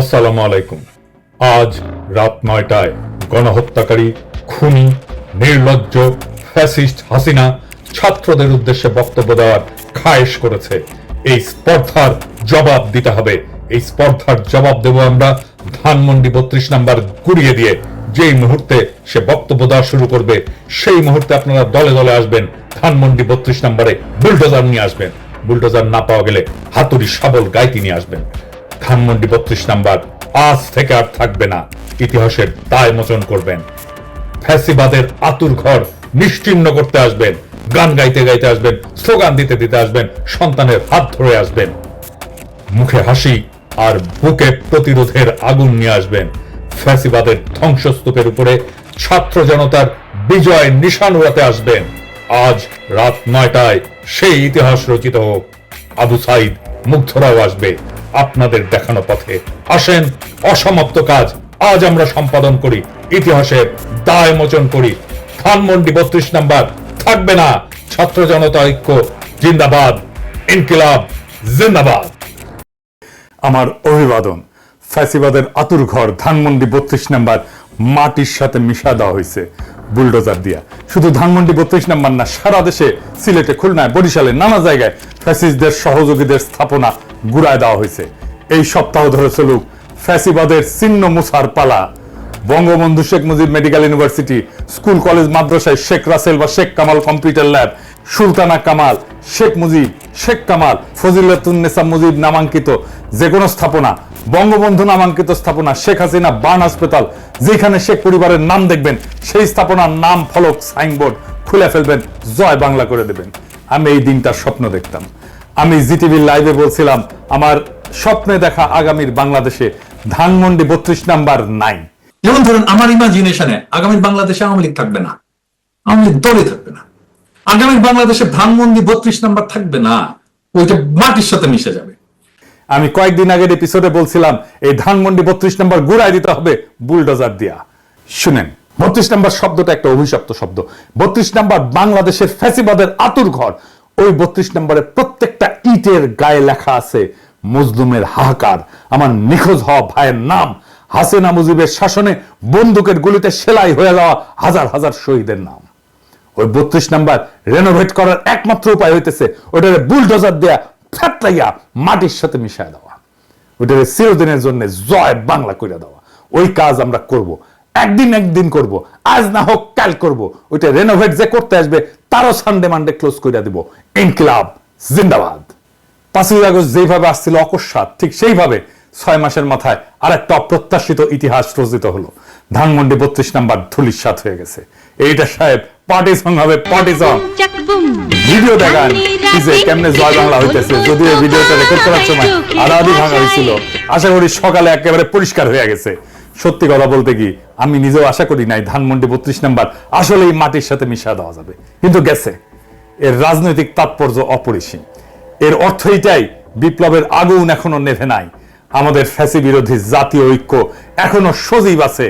আসসালামু আলাইকুম। আজ রাত নয়টায় গণহত্যাকারী, খুনি, নির্লজ্জ, ফ্যাসিস্ট হাসিনা ছাত্রদের উদ্দেশ্যে বক্তব্য দেওয়ার খায়েশ করেছে। এই স্পর্ধার জবাব দিতে হবে। এই স্পর্ধার জবাব দেব আমরা ধানমন্ডি বত্রিশ নাম্বার গুড়িয়ে দিয়ে। যেই মুহূর্তে সে বক্তব্য দেওয়া শুরু করবে, সেই মুহূর্তে আপনারা দলে দলে আসবেন, ধানমন্ডি বত্রিশ নাম্বারে বুলডোজার নিয়ে আসবেন। বুলডোজার না পাওয়া গেলে হাতুড়ি শাবল গাইতি নিয়ে আসবেন। ধানমন্ডি বত্রিশ নাম্বার আজ থেকে আর থাকবে না। ইতিহাসের দায় মোচন করবেন। ফ্যাসিবাদের আতুর ঘর নিশ্চিহ্ন করতে আসবেন। গান গাইতে গাইতে আসবেন, স্লোগান দিতে দিতে আসবেন, সন্তানের হাত ধরে আসবেন। মুখে হাসি আর বুকে প্রতিরোধের আগুন নিয়ে আসবেন। ফ্যাসিবাদের ধ্বংসস্তূপের উপরে ছাত্র জনতার বিজয় নিশান উড়াতে আসবেন। আজ রাত নয়টায় সেই ইতিহাস রচিত হোক। আবু সাইদ মুগ্ধরাও আসবে। আপনাদের দেখানো পথে। আসেন, অসমাপ্ত কাজ। আজ আমরা সম্পাদন করি। ইতিহাসের দায় মোচন করি। ধানমন্ডি বত্রিশ নাম্বার। থাকবে না। ছাত্র জনতা ঐক্য, জিন্দাবাদ। ইনকিলাব, জিন্দাবাদ। আমার অভিবাদন, ফ্যাসিবাদের আতুর ঘর ধানমন্ডি বত্রিশ নাম্বার মাটির সাথে মিশা দেওয়া হয়েছে। বুলডোজার দিয়া। শুধু ধানমন্ডি বত্রিশ নাম্বার না, সারা দেশে সিলেটে, খুলনায়, বরিশালে, নানা জায়গায় ফ্যাসিস্টদের সহযোগীদের স্থাপনা গুড়ায় দেওয়া হয়েছে। এই সপ্তাহ ধরে চলুক ফ্যাসিবাদের চিহ্ন মুসার পালা। Bangabandhu Sheikh Mujib medical university, school, college, মাদ্রাসায় শেখ রাসেল বা শেখ কামাল কম্পিউটার ল্যাব, সুলতানা কামাল, শেখ মুজিব, শেখ কামাল ফজিলতুন্নেসা মুজিব নামাঙ্কিত যে কোনো স্থাপনা, বঙ্গবন্ধু নামাঙ্কিত স্থাপনা, শেখ হাসিনা বার্ন হাসপাতাল, যেখানে শেখ পরিবারের নাম দেখবেন, সেই স্থাপনার নাম ফলক সাইনবোর্ড খুলে ফেলবেন, জয় বাংলা করে দেবেন। আমি এই দিনটার স্বপ্ন দেখতাম। আমি জিটিভির লাইভে বলছিলাম আমার স্বপ্নে দেখা আগামীর বাংলাদেশে ধানমন্ডি বত্রিশ নাম্বার নাই যেমন ধরুন আমার ইমাজিনেশনে আগামী বাংলাদেশে আওয়ামী লীগ থাকবে না আওয়ামী লীগ দলে থাকবে না। আগামী বাংলাদেশে ধানমন্ডি বত্রিশ নাম্বার থাকবে না ওইটা মাটির সাথে মিশে যাবে। আমি কয়েকদিন আগের এপিসোডে বলছিলাম এই ধানমন্ডি বত্রিশ নাম্বার গুড়াই দিতে হবে বুলডোজার দিয়া। শুনেন বত্রিশ নাম্বার শব্দটা একটা অভিশপ্ত শব্দ। বত্রিশ নাম্বার বাংলাদেশের ফ্যাসিবাদের আতুর ঘর ওই বত্রিশ নম্বরের প্রত্যেকটা ইটের গায়ে লেখা আছে, মজলুমের হাহাকার। আমার নিখোঁজ হওয়া ভাইয়ের নাম হাসিনা মুজিবের শাসনে বন্দুকের গুলিতে সেলাই হয়ে যাওয়া হাজার হাজার শহীদের নাম। ওই বত্রিশ নাম্বার রেনোভেট করার একমাত্র উপায় হইতেছে ওটারে বুলডোজার দেয়া ফ্যাটলাইয়া মাটির সাথে মিশায় দেওয়া। ওটারে চিরদিনের জন্য জয় বাংলা করে দেওয়া। ওই কাজ আমরা করব, একদিন একদিন করব, আজ না হোক কাল করব। ওইটা রেনোভেট যে করতে আসবে, তারও সানডে মানডে ক্লোজ করে দিব। ইনকিলাব। জিন্দাবাদ। পাঁচই আগস্ট যেভাবে আসছিল অকস্মাৎ, ঠিক সেইভাবে ছয় মাসের মাথায় আর একটা অপ্রত্যাশিত ইতিহাস রচিত হলো। ধানমন্ডি বত্রিশ নাম্বার ধুলির সাথ হয়ে গেছে। এইটা সাহেব পার্টি সং হবে পার্টি সং ভিডিও দেখান যে কেমনে জয় বাংলা হইতেছে। যদিও এই ভিডিওটা রেকর্ড করার সময় আড়াআড়ি ভাঙা হয়েছিল। আশা করি সকালে একেবারে পরিষ্কার হয়ে গেছে। সত্যি কথা বলতে কি, আমি নিজেও আশা করি নাই ধানমন্ডি বত্রিশ নাম্বার আসলে এই মাটির সাথে মিশা দেওয়া যাবে। কিন্তু গেছে। এর রাজনৈতিক তাৎপর্য অপরিসীম। এর অর্থ এটাই বিপ্লবের আগুন এখনও নেভে নাই। আমাদের ফ্যাসি বিরোধী জাতীয় ঐক্য এখনও সজীব আছে।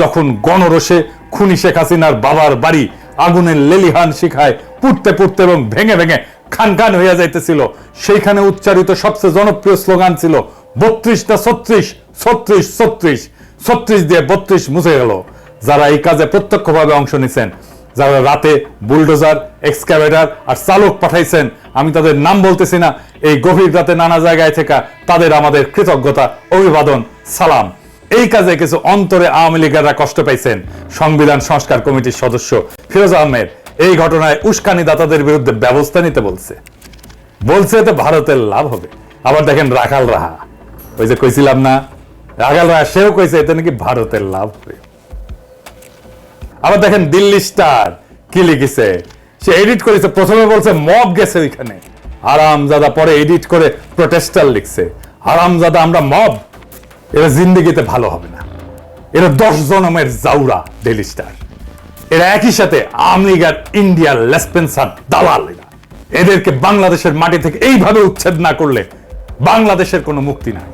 যখন গণরসে খুনি শেখ হাসিনার বাবার বাড়ি আগুনের লেলিহান শিখায় পুড়তে পুড়তে এবং ভেঙে ভেঙে খান খান হইয়া যাইতেছিল, সেইখানে উচ্চারিত সবচেয়ে জনপ্রিয় স্লোগান ছিল, বত্রিশটা ছত্রিশ ছত্রিশ ছত্রিশ ছত্রিশ দিয়ে বত্রিশ মুছে গেল। যারা এই কাজে প্রত্যক্ষভাবে অংশ নিছেন যারা রাতে বুলডোজার এক্সকাভেটার আর চালক পাঠাইছেন, আমি তাদের নাম বলতেছি না। এই গভীর রাতে নানা জায়গায় থেকে তাদের আমাদের কৃতজ্ঞতা, অভিবাদন, সালাম। এই কাজে কিছু অন্তরে আওয়ামী লীগেরা কষ্ট পাইছেন। সংবিধান সংস্কার কমিটির সদস্য ফিরোজ আহমেদ এই ঘটনায় উস্কানি দাতাদের বিরুদ্ধে ব্যবস্থা নিতে বলছে। বলছে এতে ভারতের লাভ হবে। আবার দেখেন রাখাল রাহা। ওই যে কইছিলাম না, রাখাল রাহা সেও কইছে এতে নাকি ভারতের লাভ হবে। আবার দেখেন দিল্লি স্টার, কি লিখেছে? সে এডিট করেছে, প্রথমে বলছে, মব গেছে ওইখানে। আরামজাদা পরে এডিট করে প্রোটেস্টার লিখছে। আরামজাদা আমরা মব। এরা জিন্দিগিতে ভালো হবে না। এরা দশ জনমের জাউরা ডেলি স্টার। এরা একই সাথে আওয়ামী লীগ আর ইন্ডিয়ার লেসপেন্সার দালাল এরা। এদেরকে বাংলাদেশের মাটি থেকে এইভাবে উচ্ছেদ না করলে বাংলাদেশের কোনো মুক্তি নাই।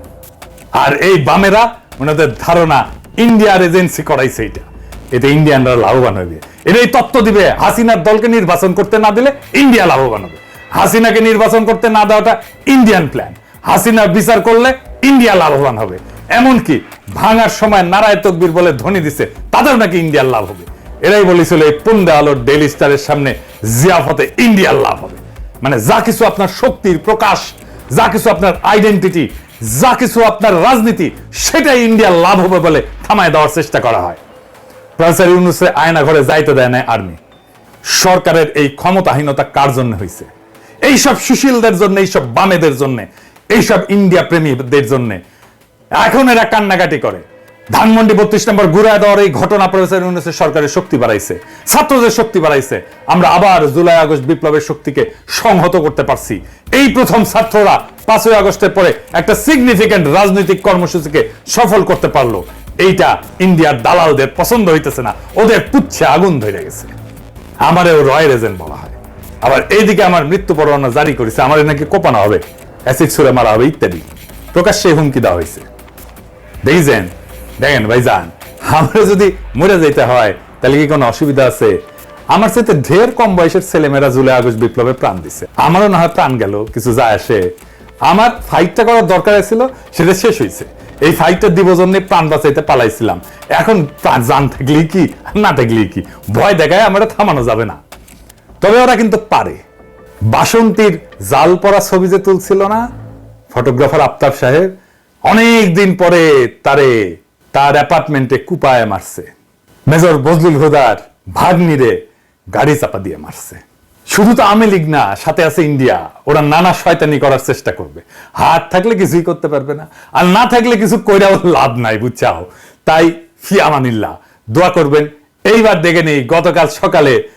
আর এই বামেরা ওনাদের ধারণা ইন্ডিয়ার এজেন্সি করাইছে এটা। এতে ইন্ডিয়ানরা লাভবান হবে এটা এই তত্ত্ব দিবে, হাসিনার দলকে নির্বাচন করতে না দিলে ইন্ডিয়া লাভবান হবে। হাসিনাকে নির্বাচন করতে না দেওয়াটা ইন্ডিয়ান প্ল্যান হাসিনা বিচার করলে ইন্ডিয়া লাভবান হবে। এমনকি ভাঙার সময় নারায় তকবির বলে ধ্বনি দিছে তাদের নাকি ইন্ডিয়ার লাভ হবে। এরাই বলেছিল, এই পুন্দে আলোর ডেইলি স্টারের সামনে জিয়াফতে ইন্ডিয়ার লাভ হবে। মানে যা কিছু আপনার শক্তির প্রকাশ, যা কিছু আপনার আইডেন্টিটি যা কিছু আপনার রাজনীতি, সেটাই ইন্ডিয়ার লাভ হবে বলে থামায় দেওয়ার চেষ্টা করা হয়। প্রফেসর ইউনুসে আয়না ঘরে যাইতে দেয় না আর্মি। সরকারের এই ক্ষমতাহীনতা কার জন্য হয়েছে এইসব সুশীলদের জন্য, এইসব বামেদের জন্য, এইসব ইন্ডিয়া প্রেমীদের জন্য। এখন এরা কান্নাকাটি করে। ধানমন্ডি বত্রিশ নম্বর ঘুরায় দেওয়ার এই ঘটনা প্রফেসর ইউনুসের সরকারের শক্তি বাড়াইছে। ছাত্রদের শক্তি বাড়াইছে। আমরা আবার জুলাই আগস্ট বিপ্লবের শক্তিকে সংহত করতে পারছি। এই প্রথম ছাত্ররা পাঁচই আগস্টের পরে একটা সিগনিফিক্যান্ট রাজনৈতিক কর্মসূচিকে সফল করতে পারল। এইটা ইন্ডিয়ার দালালদের পছন্দ হইতেছে না। ওদের পুচ্ছে আগুন ধরে গেছে। আমারেও রয়ের এজেন্ট বলা হয়। আবার এইদিকে আমার মৃত্যু পরোয়ানা জারি করেছে, আমার নাকি কোপানো হবে? অ্যাসিড ছুড়ে মারা হবে ইত্যাদি। প্রকাশ্যে হুমকি দেওয়া হয়েছে। দেখেছেন দেখেন ভাইজান, আমরা যদি মরে যেতে হয়, তাহলে কি কোনো অসুবিধা আছে? আমার সাথে ঢের কম বয়সের ছেলেমেয়েরা জুলাই, আগস্ট বিপ্লবে প্রাণ দিছে। আমারও না হয় প্রাণ গেল, কিছু যায় আসে। আমার ফাইটটা করার দরকার ছিল, সেটা শেষ হয়েছে এই ফাইটটা দিব জন্য প্রাণ বাঁচাইতে পালাইছিলাম। এখন জান থাকলেই কি, না থাকলেই কি? ভয় দেখায় আমরা থামানো যাবে না। তবে ওরা কিন্তু পারে। বাসন্তীর জাল পরা ছবি যে তুলছিল না ফটোগ্রাফার আফতাব সাহেব অনেক দিন পরে তারে, তার অ্যাপার্টমেন্টে কুপায় মারছে। মেজর বজলুল হুদার ভাগ্নিরে গাড়ি চাপা দিয়ে মারছে। শুধু তো আমি লিগ না, সাথে আছে ইন্ডিয়া। ওরা নানা শয়তানি করার চেষ্টা করবে। হাত থাকলে কিছুই করতে পারবে না। আর না থাকলে কিছু কইরাও লাভ নাই, বুঝছাও? তাই ফি আমানিল্লা দোয়া করবেন। এইবার দেখে নেই, গতকাল সকালে